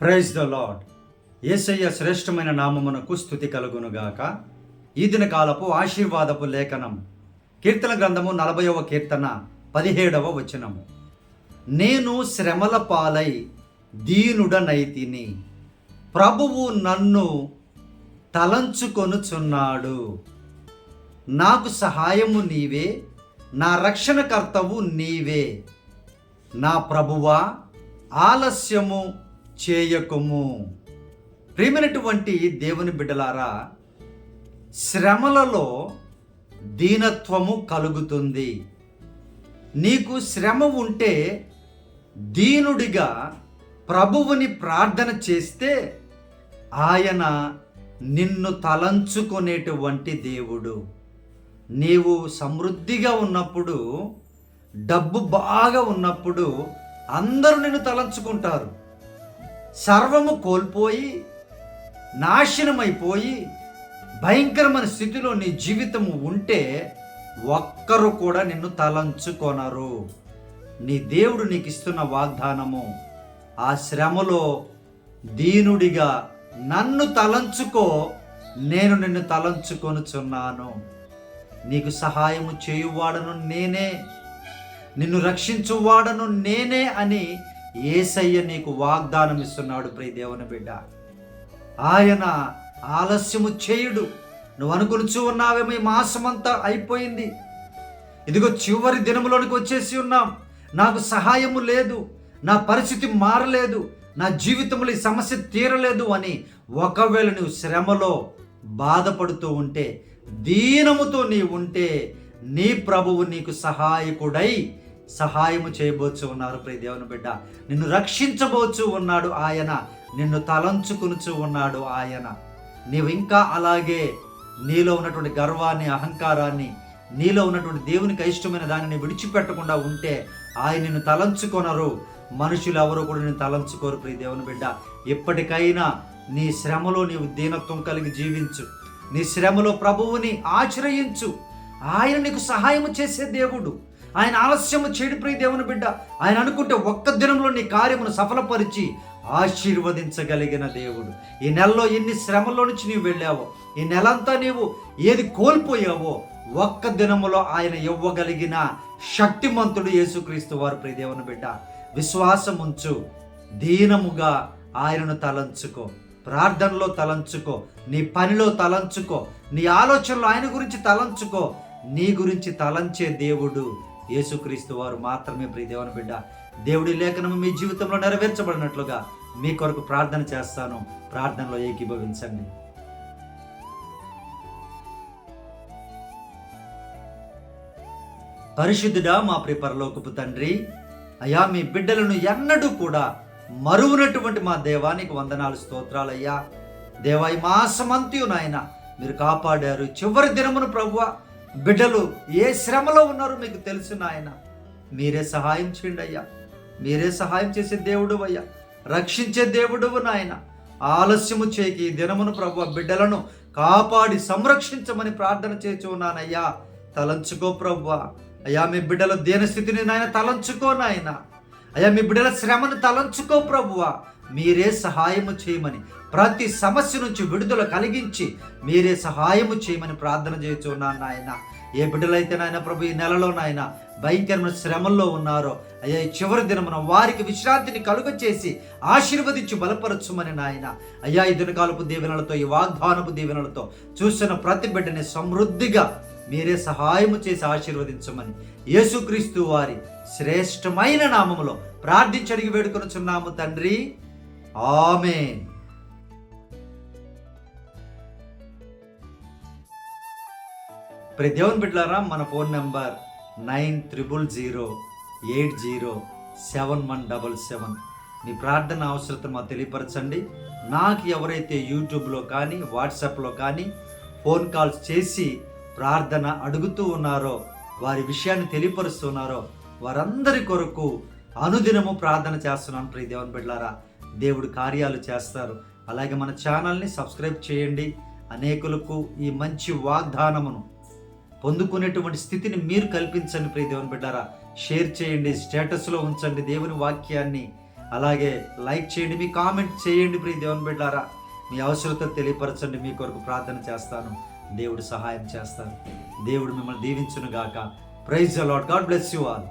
Praise the lord ఏసయ్య శ్రేష్టమైన నామమునకు స్థుతి కలుగునుగాక. ఈ దిన కాలపు ఆశీర్వాదపు లేఖనం. కీర్తన గ్రంథము నలభైవ కీర్తన పదిహేడవ వచనము. నేను శ్రమల పాలై దీనుడనైతిని ప్రభువు నన్ను తలంచుకొనుచున్నాడు. నాకు సహాయము నీవే నా రక్షణకర్తవు నీవే. నా ప్రభువా ఆలస్యము చేయకుము. ప్రేమైనటువంటి దేవుని బిడ్డలారా శ్రమలలో దీనత్వము కలుగుతుంది. నీకు శ్రమ ఉంటే దీనుడిగా ప్రభువుని ప్రార్థన చేస్తే ఆయన నిన్ను తలంచుకునేటువంటి దేవుడు. నీవు సమృద్ధిగా ఉన్నప్పుడు డబ్బు బాగా ఉన్నప్పుడు అందరూ నిన్ను తలంచుకుంటారు. సర్వము కోల్పోయి నాశనమైపోయి భయంకరమైన స్థితిలో నీ జీవితము ఉంటే ఒక్కరు కూడా నిన్ను తలంచుకొనరు. నీ దేవుడు నీకు ఇస్తున్న వాగ్దానము ఆ శ్రమలో దీనుడిగా నన్ను తలంచుకో నేను నిన్ను తలంచుకొనుచున్నాను. నీకు సహాయము చేయువాడను నేనే నిన్ను రక్షించువాడను నేనే అని ఏసయ్య నీకు వాగ్దానం ఇస్తున్నాడు ప్రియ దేవుని బిడ్డ. ఆయన ఆలస్యము చేయుడు. నువ్వు అనుకునిచూ ఉన్నావేమో ఈ మాసమంతా అయిపోయింది. ఇదిగో చివరి దినములోనికి వచ్చేసి ఉన్నాం. నాకు సహాయము లేదు నా పరిస్థితి మారలేదు నా జీవితంలో ఈ సమస్య తీరలేదు అని ఒకవేళ నువ్వు శ్రమలో బాధపడుతూ ఉంటే దీనముతో నీ ఉంటే నీ ప్రభువు నీకు సహాయకుడై సహాయము చేయబోచు ఉన్నారు ప్రియ దేవుని బిడ్డ. నిన్ను రక్షించబోచు ఉన్నాడు ఆయన. నిన్ను తలంచుకునుచు ఉన్నాడు ఆయన. నీవు ఇంకా అలాగే నీలో ఉన్నటువంటి గర్వాన్ని అహంకారాన్ని నీలో ఉన్నటువంటి దేవునికి ఇష్టమైన దానిని విడిచిపెట్టకుండా ఉంటే ఆయన నిన్ను తలంచుకొనరు. మనుషులు ఎవరు కూడా నేను తలంచుకోరు ప్రియ దేవుని బిడ్డ. ఎప్పటికైనా నీ శ్రమలో నీవు దీనత్వం కలిగి జీవించు. నీ శ్రమలో ప్రభువుని ఆశ్రయించు. ఆయన నీకు సహాయం చేసే దేవుడు. ఆయన ఆలస్యము చెడిపోయి దేవుని బిడ్డ ఆయన అనుకుంటే ఒక్క దినంలో నీ కార్యమును సఫలపరిచి ఆశీర్వదించగలిగిన దేవుడు. ఈ నెలలో ఎన్ని శ్రమల్లో నుంచి నీవు వెళ్ళావో ఈ నెలంతా నీవు ఏది కోల్పోయావో ఒక్క దినములో ఆయన ఇవ్వగలిగిన శక్తిమంతుడు యేసుక్రీస్తు వారు ప్రియ దేవుని బిడ్డ. విశ్వాసం ఉంచు దీనముగా ఆయనను తలంచుకో. ప్రార్థనలో తలంచుకో. నీ పనిలో తలంచుకో. నీ ఆలోచనలో ఆయన గురించి తలంచుకో. నీ గురించి తలంచే దేవుడు యేసుక్రీస్తు వారు మాత్రమే ప్రియ దేవుని బిడ్డ. దేవుడి లేఖనము మీ జీవితంలో నెరవేర్చబడినట్లుగా మీ కొరకు ప్రార్థన చేస్తాను. ప్రార్థనలో ఏకీభవించండి. పరిశుద్ధుడా మా ప్రియ పరలోకపు తండ్రి అయ్యా మీ బిడ్డలను ఎన్నడూ కూడా మరువునటువంటి మా దేవానికి వందనాలు స్తోత్రాలయ్యా దేవా ఈ మాసమంతయు నాయన మీరు కాపాడారు. చివరి దినమును ప్రభువ బిడ్డలు ఏ శ్రమలో ఉన్నారో మీకు తెలుసు నాయన. మీరే సహాయం చేయండి అయ్యా. మీరే సహాయం చేసే దేవుడు అయ్యా. రక్షించే దేవుడువు నాయన. ఆలస్యము చేయకి దినమును ప్రభు బిడ్డలను కాపాడి సంరక్షించమని ప్రార్థన చేసి ఉన్నానయ్యా. తలంచుకో ప్రభు. అయ్యా మీ బిడ్డల దీనస్థితిని నాయన తలంచుకో నాయన. అయ్యా మీ బిడ్డల శ్రమను తలంచుకో ప్రభువా మీరే సహాయము చేయమని ప్రతి సమస్య నుంచి విడుదల కలిగించి మీరే సహాయము చేయమని ప్రార్థన చేస్తున్నాను నాయన. ఏ బిడ్డలైతే నాయన ప్రభు ఈ నెలలో నాయన భయంకరమైన శ్రమల్లో ఉన్నారో అయ్యా ఈ చివరి దినమున వారికి విశ్రాంతిని కలుగ చేసి ఆశీర్వదించి బలపరచుమని నాయన. అయ్యా ఈ దినకాలపు దీవెనలతో ఈ వాగ్దానపు దీవెనలతో చూసిన ప్రతి బిడ్డని సమృద్ధిగా మీరే సహాయము చేసి ఆశీర్వదించమని యేసుక్రీస్తు వారి శ్రేష్టమైన నామములో ప్రార్థించడిగి వేడుకొని వేడుకొనుచున్నాము తండ్రి. ఆమెన్. ప్రతి దేవుని బిడ్డలారా మన phone number nine triple zero eight zero seven one double seven. మీ ప్రార్థన అవసరత మాకు తెలియపరచండి. నాకు ఎవరైతే యూట్యూబ్లో కానీ వాట్సాప్లో కానీ ఫోన్ కాల్స్ చేసి ప్రార్థన అడుగుతూ ఉన్నారో వారి విషయాన్ని తెలియపరుస్తున్నారో వారందరి కొరకు అనుదినము ప్రార్థన చేస్తున్నాను ప్రియ దేవుని బిడ్డలారా. దేవుడు కార్యాలు చేస్తారు. అలాగే మన ఛానల్ని సబ్స్క్రైబ్ చేయండి. అనేకులకు ఈ మంచి వాగ్దానమును పొందుకునేటువంటి స్థితిని మీరు కల్పించండి ప్రియ దేవుని బిడ్డారా. షేర్ చేయండి స్టేటస్లో ఉంచండి దేవుని వాక్యాన్ని. అలాగే లైక్ చేయండి మీ కామెంట్ చేయండి ప్రియ దేవుని బిడ్డారా. మీ అవసరత తెలియపరచండి మీ కొరకు ప్రార్థన చేస్తాను. దేవుడు సహాయం చేస్తాను దేవుడు మిమ్మల్ని దీవించును గాక praise a lot God bless you all